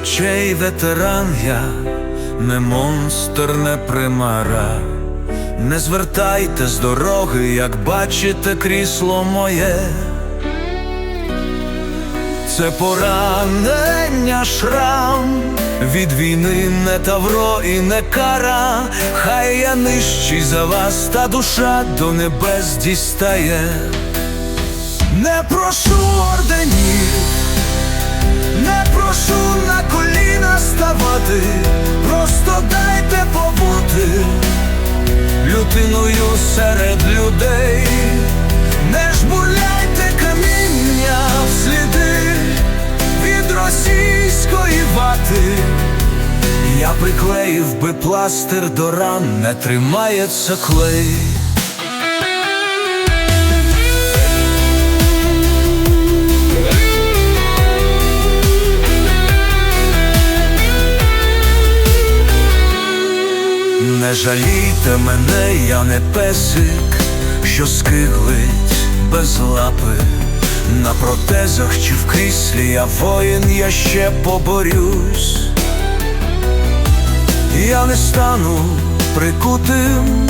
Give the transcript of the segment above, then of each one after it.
очей ветеран я, не монстр, не примара. Не звертайте з дороги, як бачите крісло моє. Це поранення шрам від війни не тавро і не кара, хай я нижчий за вас, та душа до небес дістає. Не прошу орденів, серед людей, не жбурляйте каміння в сліди від російської вати. Я приклеїв би пластир до ран, не тримається клей. Не жалійте мене, я не песик, що скиглить без лапи. На протезах чи в кріслі я воїн, я ще поборюсь. Я не стану прикутим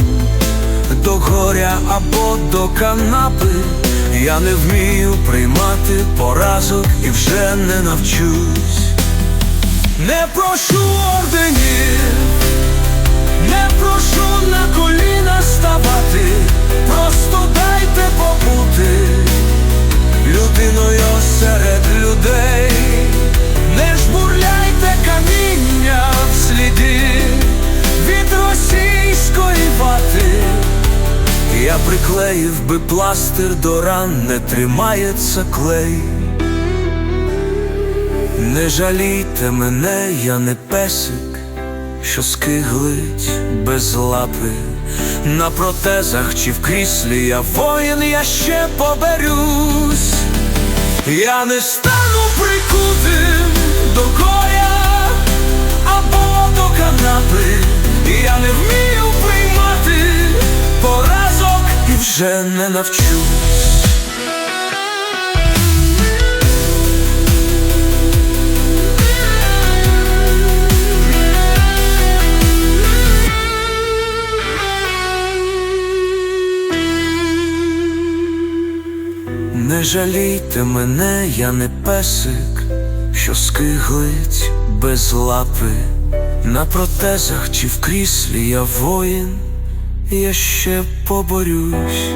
до горя або до канапи. Я не вмію приймати поразок і вже не навчусь. Не прошу орденів. Не прошу на коліна ставати, просто дайте побути людиною серед людей, не жбурляйте каміння в сліді від російської вати. Я приклеїв би пластир до ран, не тримається клей. Не жалійте мене, я не песик що скиглить без лапи на протезах чи в кріслі я воїн, я ще поберюсь. Я не стану прикутим до горя або до канапи. Я не вмію приймати поразок і вже не навчусь. Жалійте мене, я не песик, що скиглить без лапи. На протезах чи в кріслі я воїн, я ще поборюсь.